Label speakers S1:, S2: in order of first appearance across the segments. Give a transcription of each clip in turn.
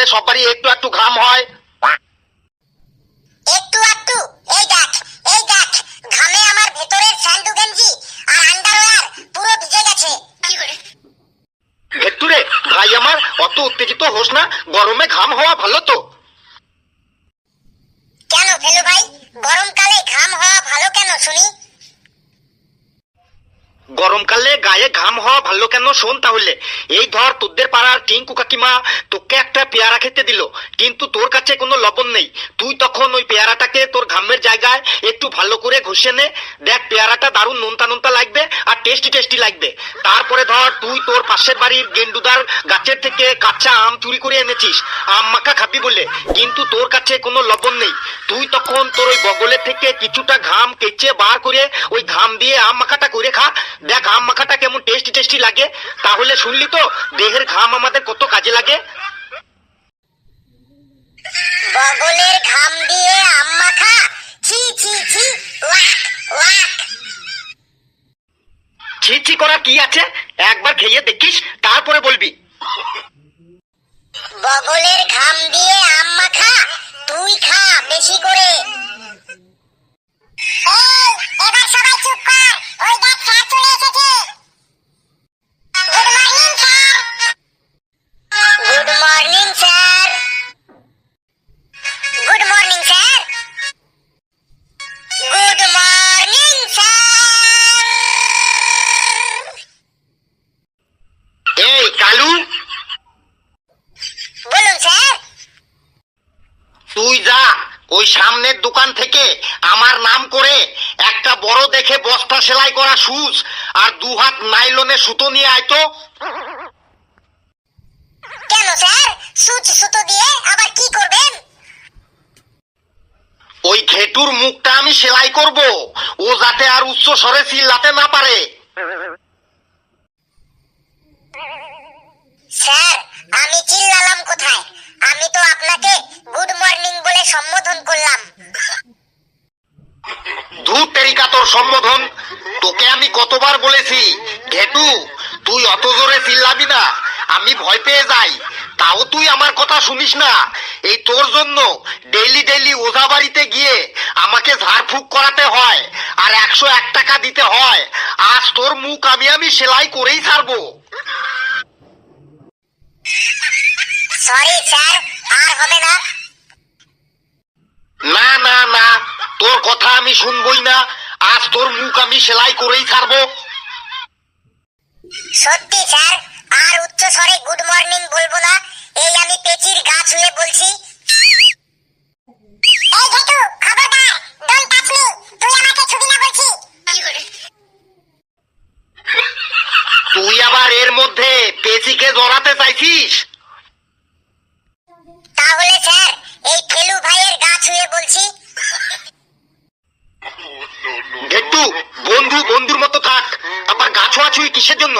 S1: আর সবারই একটু একটু ঘাম হয়।
S2: একটু একটু এই দেখ এই দেখ ঘামে আমার ভেতরের স্যান্ডু গেঞ্জি আর আন্ডারওয়্যার পুরো ভিজে গেছে।
S1: ভাই আমার অত উত্তেজিত হোস না গরমে ঘাম হওয়া ভালো তো।
S2: কেন ফেলু ভাই? গরমকালে ঘাম হওয়া ভালো কেন শুনি?
S1: গরমকালে গায়ে ঘাম হওয়া ভালো কেন? শোন তাহলে। এই ধর তোদের পাড়ার টিঙ্কু কাকিমা তোকে একটা পেয়ারা খেতে দিল, কিন্তু তোর কাছে কোনো লবণ নেই। তুই তখন ওই পেয়ারাটাকে তোর ঘামের জায়গায় একটু ভালো করে ঘষে নে। দেখ, পেয়ারাটা দারুণ নোনতা নোনতা লাগবে আর টেস্টি টেস্টি লাগবে। তারপরে ধর, তুই তোর পাশের বাড়ির গেন্ডুদার গাছের থেকে কাঁচা আম চুরি করে এনেছিস। আম মাখা খাবি বলে, কিন্তু তোর কাছে কোনো লবণ নেই। তুই তখন তোর ওই বগলের থেকে কিছুটা ঘাম কেচে বার করে ওই ঘাম দিয়ে আম মাখাটা করে খা। দেখ আম মাখাটা কেমন টেস্টি টেস্টি লাগে? তাহলে শুনলি তো দেহের ঘাম আমাদের কত কাজে লাগে?
S2: বগলের ঘাম দিয়ে আম মাখা ছি ছি ছি ওয়াক ওয়াক।
S1: ছি ছি করা কি আছে? একবার খেয়ে দেখিস তারপরে বলবি।
S2: বগলের ঘাম দিয়ে আম মাখা তুই খা বেশি করে। এই এবার সবাই
S1: সেলাই করা শুজ আর দু হাত নাইলনের সুতো নিয়ে আয় তো।
S2: কেন স্যার? সুচ সুতো দিয়ে আবার কি করবেন?
S1: ওই ঘেটুর মুখটা আমি সেলাই করব। ও যাতে আর উচ্চ স্বরে চিল্লাতে না পারে।
S2: স্যার আমি চিল্লালাম কোথায়? আমি তো আপনাকে গুড মর্নিং বলে সম্বোধন করলাম।
S1: ধূপ তেরিকা তোর সম্বোধন। তোকে আমি কতবার বলেছি, ঘেটু, তুই অত জোরে চিল্লাবি না, আমি ভয় পেয়ে যাই। তাও তুই আমার কথা শুনিস না। এই তোর জন্য ডেইলি ডেইলি ওঝা বাড়িতে গিয়ে আমাকে ঝাড়ফুঁক করাতে হয় আর একশো এক টাকা দিতে হয়। আজ তোর মুখ আমি আমি সেলাই করেই ছাড়বো।
S2: সরি স্যার আর হবে না।
S1: না না না, তোর কথা আমি শুনবই না। আজ তোর মুখ আমি সেলাই করেই ছাড়বো
S2: সত্যি স্যার আর উচ্চ স্বরে গুড মর্নিং বলব না এই আমি পেচির গা ছুঁয়ে বলছি এই ঘেটু খবরদার ডোন্ট টাচ মি তুই আমাকে ছুবি না বলছি
S1: তুই আবার এর মধ্যে পেশিকে জড়াতে চাইছিস
S2: তাহলে স্যার এই ফেলু ভাইয়ের গা ছুঁয়ে বলছি
S1: একটু বন্ধু বন্ধুর মতো থাক আবার গাছোয়াছুই কিসের জন্য?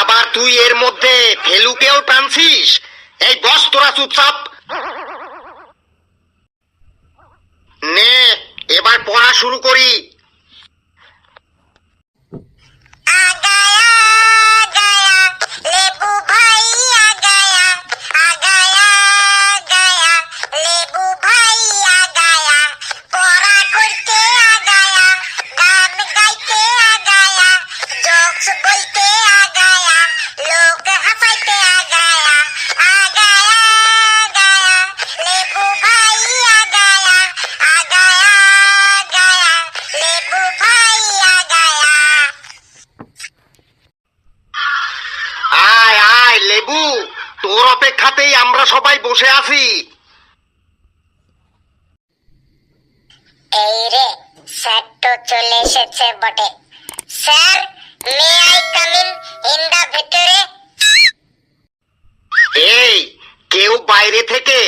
S1: আবার তুই এর মধ্যে ফেলুকেও টানছিস? এই বস, তোরা চুপচাপ। নে, এবার পড়া শুরু করি। বসে আছি।
S2: এই রে স্যার তো চলে এসেছে বটে। Sir may I come in in the ভিতরে?
S1: এই কেউ বাইরে থেকে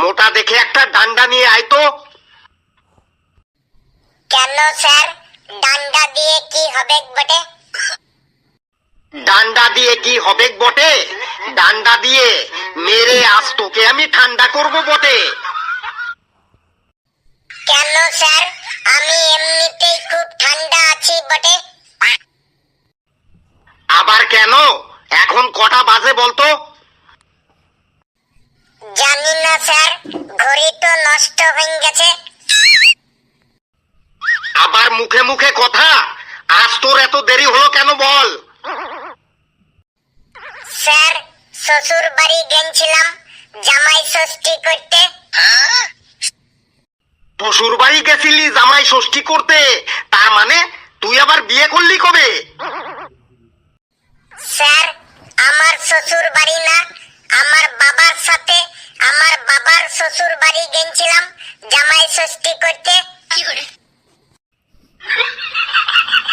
S1: মোটা দেখে একটা ডান্ডা নিয়ে আয় তো।
S2: কেন স্যার? ডান্ডা দিয়ে কি হবে বটে?
S1: ডান্ডা দিয়ে কি হবে বটে? ডান্ডা দিয়ে মেরে আজ তোকে আমি ঠান্ডা করব বটে।
S2: কেন স্যার? আমি এমনিতেই খুব ঠান্ডা আছি বটে।
S1: আবার কেন? এখন কটা বাজে বলতো?
S2: জানি না স্যার ঘড়ি তো নষ্ট হয়ে গেছে।
S1: আবার মুখে মুখে কথা। আজ তোর এত দেরি হলো কেন বল?
S2: স্যার শ্বশুর বাড়ি গেছিলাম জামাই ষষ্ঠী করতে।
S1: শ্বশুর বাড়ি গেছিলি জামাই ষষ্ঠী করতে। তার মানে তুই আবার বিয়ে করলি কবে?
S2: স্যার আমার শ্বশুর বাড়ি না আমার বাবার সাথে আমার বাবার শ্বশুর বাড়ি গেছিলাম জামাই ষষ্ঠী করতে।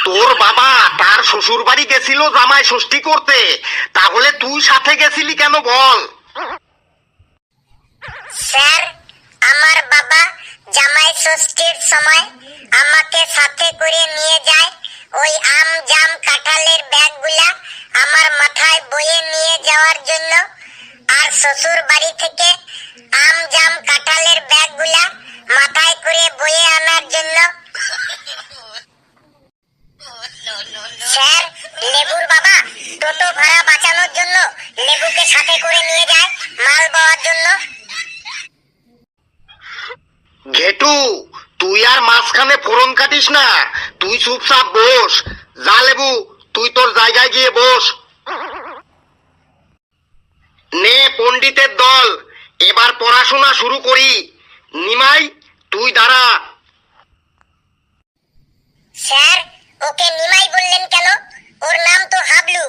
S1: তোর বাবা তার শ্বশুর বাড়ি গেছিল জামাই ষষ্ঠী করতে। তাহলে তুই সাথে গেছিলি কেন বল?
S2: স্যার, আমার বাবা জামাই ষষ্ঠীর সময় আমাকে সাথে করে নিয়ে যায় ওই আম জাম কাঁঠালের ব্যাগগুলা
S1: ফোরন না তুই চুপচাপ বস। যা লেবু তুই তোর জায়গায় গিয়ে বস। নে পণ্ডিতের দল এবার পড়াশোনা শুরু করি। নিমাই তুই দাঁড়া।
S2: স্যার ওকে নিমাই বললেন কেন? ওর নাম তো হাবলু।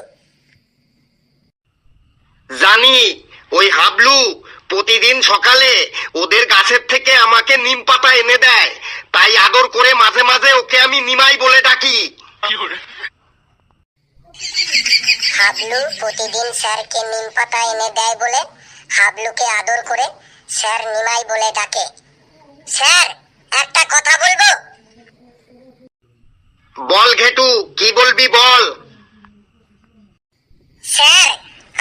S1: জানি ওই হাবলু প্রতিদিন সকালে ওদের গাছের থেকে আমাকে নিম পাতা এনে দেয়। তাই আদর করে মাঝে মাঝে ওকে আমি নিমাই বলে ডাকি।
S2: হাবলু প্রতিদিন স্যারকে নিম পাতা এনে দেয় বলে হাবলুকে আদর করে স্যার নিমাই বলে ডাকে। স্যার একটা কথা বলব?
S1: বল ঘেটু কি বলবি বল?
S2: স্যার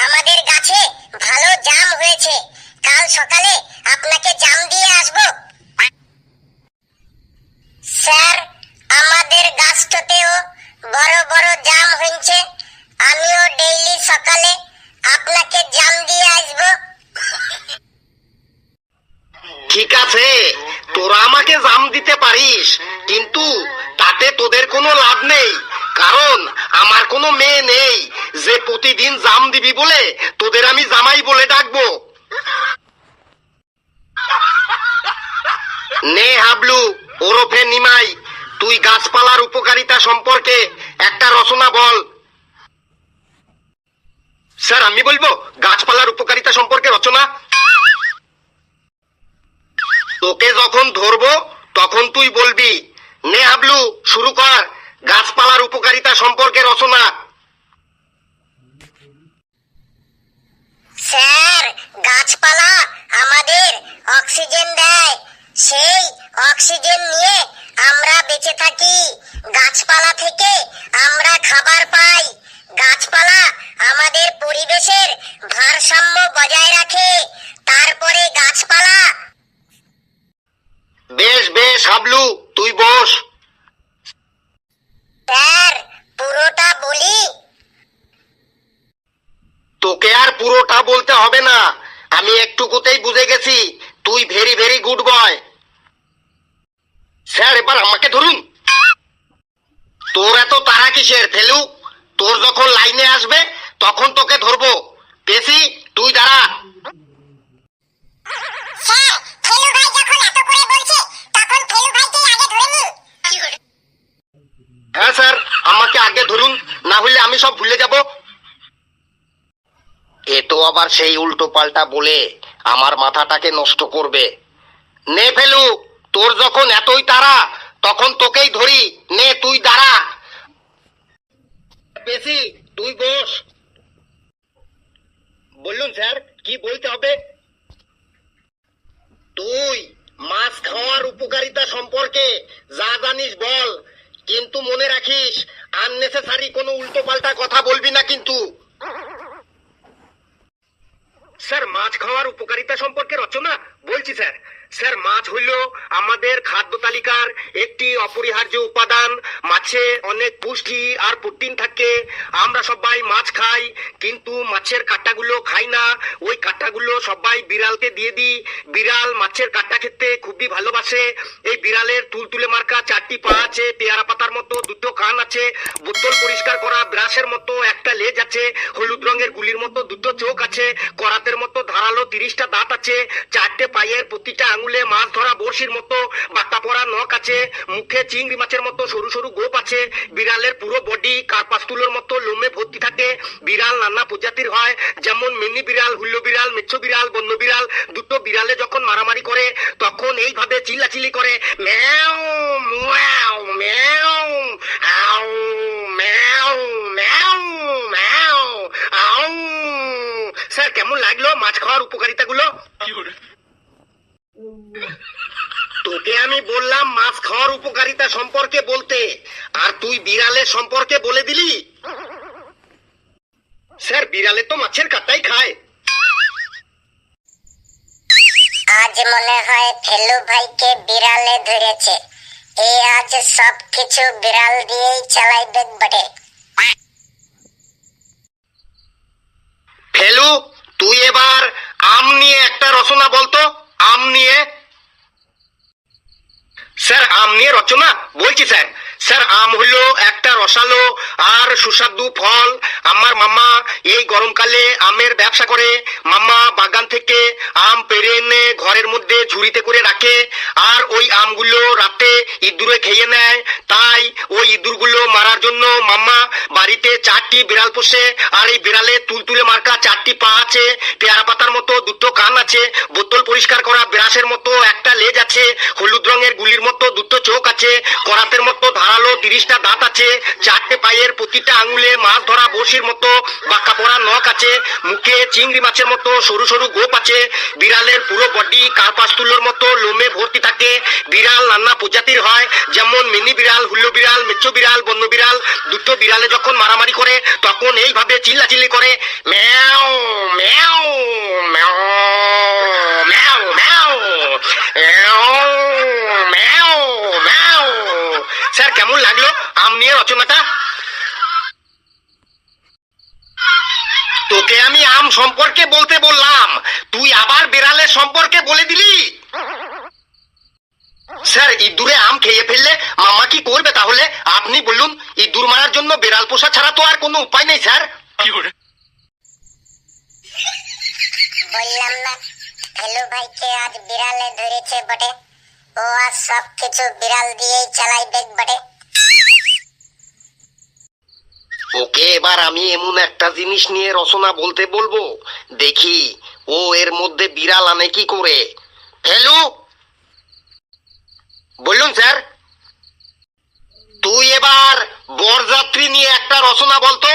S2: আমাদের গাছে ভালো জাম হয়েছে। কাল সকালে আপনাকে জাম দিয়ে আসব। স্যার, আমাদের গাছটাতেও বড় বড় জাম হয়েছে আমিও ডেইলি সকালে আপনাকে জাম দিয়ে আসব।
S1: ঠিক আছে, তোরা আমাকে জাম দিতে পারিস, কিন্তু তাতে তোদের কোনো লাভ নেই, কারণ আমার কোনো মেয়ে নেই। যে প্রতিদিন জাম দিবি বলে তোদের আমি জামাই বলে ডাকবো। নে হাবলু, ওরফে নিমাই, তুই গাছপালার উপকারিতা সম্পর্কে একটা রচনা বল। স্যার, আমি বলব, গাছপালার উপকারিতা সম্পর্কে রচনা। তোকে যখন ধরবো, তখন তুই বলবি, নে হাবলু, শুরু কর, গাছপালার উপকারিতা সম্পর্কে রচনা।
S2: স্যার, গাছপালা আমাদের অক্সিজেন দেয়। সেই অক্সিজেন নিয়ে আমরা বেঁচে থাকি। গাছপালা থেকে আমরা খাবার পাই। গাছপালা আমাদের পরিবেশের ভারসাম্য বজায় রাখে। তারপরে গাছপালা।
S1: বেশ বেশ হাবলু তুই বস।
S2: স্যার পুরোটা বলি?
S1: তোকে আর পুরোটা বলতে হবে না। আমি একটুকুতেই বুঝে গেছি। তুই very very good boy. Sir এবার আমাকে ধরুন। তোর এত তারা কিসের ফেলু তোর যখন লাইনে আসবে তখন তোকে ধরবো। পেশি তুই দাঁড়া। হ্যাঁ স্যার আমাকে আগে ধরুন না হলে আমি সব ভুলে যাব। এ তো আবার সেই উল্টো পাল্টা বলে আমার মাথাটাকে নষ্ট করবে। নে ফেলু। তোর যখন এতই তারা, তখন তোকেই ধরি। নে, তুই দাঁড়া। বেশি, তুই বস। বললুন স্যার, কি বলতে হবে? তুই মাছ খাওয়ার উপকারিতা সম্পর্কে যা জানিস বল। কিন্তু মনে রাখিস আননেসেসারি কোনো উল্টো পাল্টা কথা বলবি না কিন্তু। স্যার, মাছ খাওয়ার উপকারিতা সম্পর্কে রচনা বলছি, স্যার। স্যার, মাছ হইল আমাদের খাদ্য তালিকার একটি অপরিহার্য উপাদান। মাছে অনেক পুষ্টি আর প্রোটিন থাকে। আমরা সবাই মাছ খাই, কিন্তু মাছের কাঁটাগুলো খাই না। ওই কাঁটাগুলো সবাই বিড়ালকে দিয়ে দিই। বিড়াল মাছের কাঁটা খেতে খুবই ভালোবাসে। এই বিড়ালের তুলতুলে মার্কা চারটি পা আছে, পেয়ারা পাতার মতো দুটো কান আছে, বোতল পরিষ্কার করা, ব্রাশের মতো একটা লেজ আছে, হলুদ রঙের গুলির মতো দুটো চোখ আছে, করাতের মতো ধারালো তিরিশটা দাঁত আছে, চারটে পায়ের প্রতিটা আঙুলে মাছ ধরা বড়শির মতো বাতা পড়া নখ আছে, মুখে চিংড়ি মাছের মতো সরু সরু গোপ আছে, বিড়ালের পুরো বডি কার্পাস্তুলোর মতো লোমে ভর্তি থাকে, বিড়াল নানা প্রজাতির হয়, যেমন মিনি বিড়াল, হুল্লো বিড়াল, মেচ্ছ বিড়াল, বন্য বিড়াল, দুটো বিড়ালে যখন মারামারি করে, তখন এইভাবে চিল্লাচিল্লি করে ম্যাও ম্যাও ম্যাও আউ ম্যাও ম্যাও ম্যাও আউ স্যার, কেমন লাগল মাছ খাওয়ার উপকারিতা উপকারিতাগুলো তোকে আমি বললাম মাছ খাওয়ার উপকারিতা সম্পর্কে বলতে। আর তুই বিড়ালের সম্পর্কে বলে দিলি? স্যার বিড়ালে তো মাছের কাটাই খায়।
S2: আজ মনে হয় ফেলু ভাইকে বিড়ালে ধরেছে। এ আজ সব কিছু বিড়াল দিয়েই চালাইবে বটে।
S1: ফেলু তুই এবার আম নিয়ে একটা রচনা বলতো। আম নিয়ে স্যার আম নিয়ে রচনা বলছি স্যার। স্যার, আম হলো একটা রসালো আর সুস্বাদু ফল। আমার মামা এই গরমকালে আমের ব্যবসা করে। মামা বাগান থেকে আম পেরে এনে ঘরের মধ্যে ঝুড়িতে করে রাখে। আর ওই আমগুলো রাতে ইঁদুরে খেয়ে নেয়। তাই ওই ইঁদুরগুলো মারার জন্য মামা বাড়িতে চারটি বিড়াল পোষে। আর এই বিড়ালে তুলতুলে মার্কা চারটি পা আছে। পেয়ারা পাতার মতো দুটো কান আছে। বোতল পরিষ্কার করা ব্রাশের মতো একটা লেজ আছে। হলুদ রঙের গুলির মতো দুটো চোখ আছে। করাতের মতো ধারালো তিরিশটা দাঁত আছে, চারটে পায়ের প্রতিটা আঙুলে মাছ ধরা বড়শির মতো বাঁকা পড়া নখ আছে, মুখে চিংড়ি মাছের মতো, সরু সরু গোপ আছে, বিড়ালের পুরো বডি কার্পাস্তুলোর মতো, লোমে ভর্তি থাকে, বিড়াল নানা প্রজাতির হয়, যেমন মিনি বিড়াল, হুল্লো বিড়াল, মেচ্ছ বিড়াল, বন্য বিড়াল, দুটো বিড়ালে যখন মারামারি করে, তখন এইভাবে চিল্লাচিল্লি করে, ম্যাও ম্যাও ম্যাও ম্যাও ম্যাও ম্যাও ম্যাও স্যার কেমন লাগল আম নিয়ে রচনাটা তোকে আমি আম সম্পর্কে বলতে বললাম। তুই আবার বেড়ালের সম্পর্কে বলে দিলি। স্যার ইঁদুরে আম খেয়ে ফেললে মামা কি করবে তাহলে? আপনি বলুন ইঁদুর মারার জন্য বেড়াল পোষা ছাড়া তো আর কোনো উপায় নেই স্যার।
S2: বললাম না ফেলু ভাইকে আজ বিড়ালে ধরেছে বটে। ও আজ সব কিছু বিড়াল দিয়েই চালাইবে বটে।
S1: ওকে এবার আমি এমন একটা জিনিস নিয়ে রচনা বলতে বলব? দেখি, ও এর মধ্যে বিড়াল আনে কি করে? হ্যালো বলুন স্যার। তুই এবার বরযাত্রী নিয়ে একটা রচনা বলতো?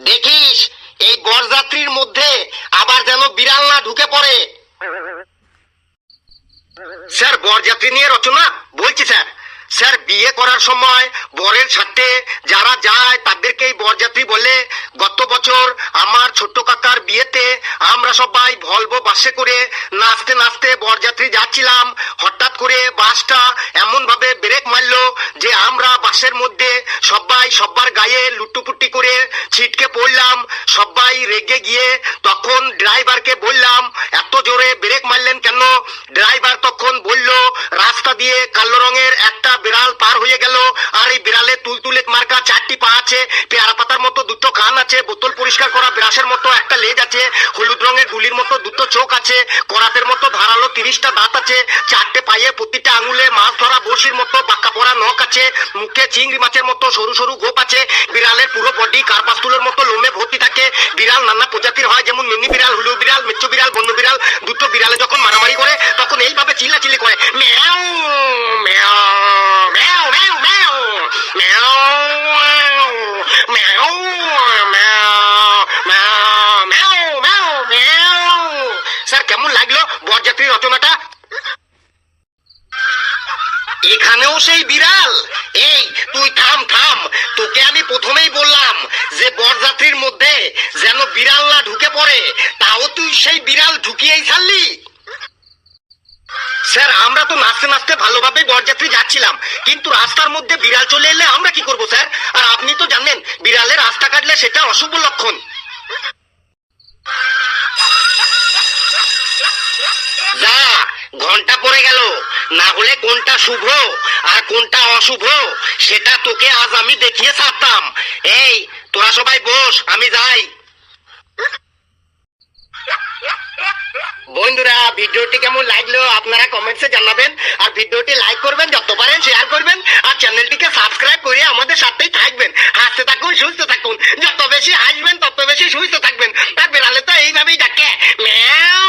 S1: দেখিস, এই বরযাত্রীর মধ্যে আবার যেন বিড়াল না ঢুকে পড়ে। স্যার, বরযাত্রী নিয়ে রচনা? বলছি, স্যার। স্যার, বিয়ে করার সময় বরের সাথে যারা যায়, তাদেরকেই বরযাত্রী বলে, গত বছর আমার ছোট্ট কাকার বিয়েতে আমরা সবাই ভলভো বাসে করে নাচতে নাচতে বরযাত্রী যাচ্ছিলাম। হঠাৎ করে বাসটা এমন ভাবে ব্রেক মারলো যে আমরা বাসের মধ্যে সবাই সবার গায়ে লুটুপুটি করে ছিটকে পড়লাম, সবাই রেগে গিয়ে তখন ড্রাইভারকে বললাম, এত জোরে ব্রেক মারলেন কেন? ড্রাইভার তখন বলল, রাস্তা দিয়ে কালো রঙের একটা বিড়াল পার হয়ে গেল, আর এই বিড়ালে তুলতুলে মার্কা চারটি পা আছে, পেয়ারা পাতার মতো দুটো কান আছে, বোতল পরিষ্কার করা ব্রাশের মতো একটা লেজ আছে, হলুদ রঙের গুলির মতো দুটো চোখ আছে, করাতের মতো ধারালো তিরিশটা দাঁত আছে, চারটে পায়ে প্রতিটা আঙুলে মাছ ধরা বড়শির মতো, পাক্কা পড়া নখ আছে, মুখে চিংড়ি মাছের মতো, সরু সরু গোপ আছে, বিড়ালের পুরো বডি কার্পাস্তুলের মতো, লোমে ভর্তি থাকে। বিড়াল নানা প্রজাতির হয়, যেমন মিনি বিড়াল, হুলু বিড়াল, মেচ্ছ বিড়াল, বন্য বিড়াল, দুটো বিড়ালে যখন মারামারি করে, তখন এইভাবে চিল্লাচিল্লি করে, ম্যাও! এখানেও সেই বিড়াল। এই, তুই থাম থাম। তোকে আমি প্রথমেই বললাম যে বরযাত্রীর মধ্যে যেন বিড়াল না ঢুকে পড়ে, তাও তুই সেই বিড়াল ঢুকিয়েই ছাড়লি। স্যার, আমরা তো নাচতে নাচতে ভালোভাবে বরযাত্রী যাচ্ছিলাম, কিন্তু রাস্তার মধ্যে বিড়াল চলে এলে আমরা কি করব, স্যার? আর আপনি তো জানেন, বিড়ালের রাস্তা কাটলে সেটা অশুভ লক্ষণ। যা ঘণ্টা পড়ে গেল। না হলে কোনটা শুভ আর কোনটা অশুভ, সেটা তোকে আজ আমি দেখিয়ে ছাড়তাম। এই, তোরা সবাই বস, আমি যাই। বন্ধুরা, ভিডিওটি কেমন লাগল আপনারা কমেন্টসে জানাবেন। আর ভিডিওটি লাইক করবেন যত পারেন শেয়ার করবেন, আর চ্যানেলটিকে সাবস্ক্রাইব করে আমাদের সাথেই থাকবেন। হাসতে থাকুন, সুস্থ থাকুন। যত বেশি হাসবেন, তত বেশি সুস্থ থাকবেন। আর বেড়ালে তো এইভাবেই ডাকে ম্যাও।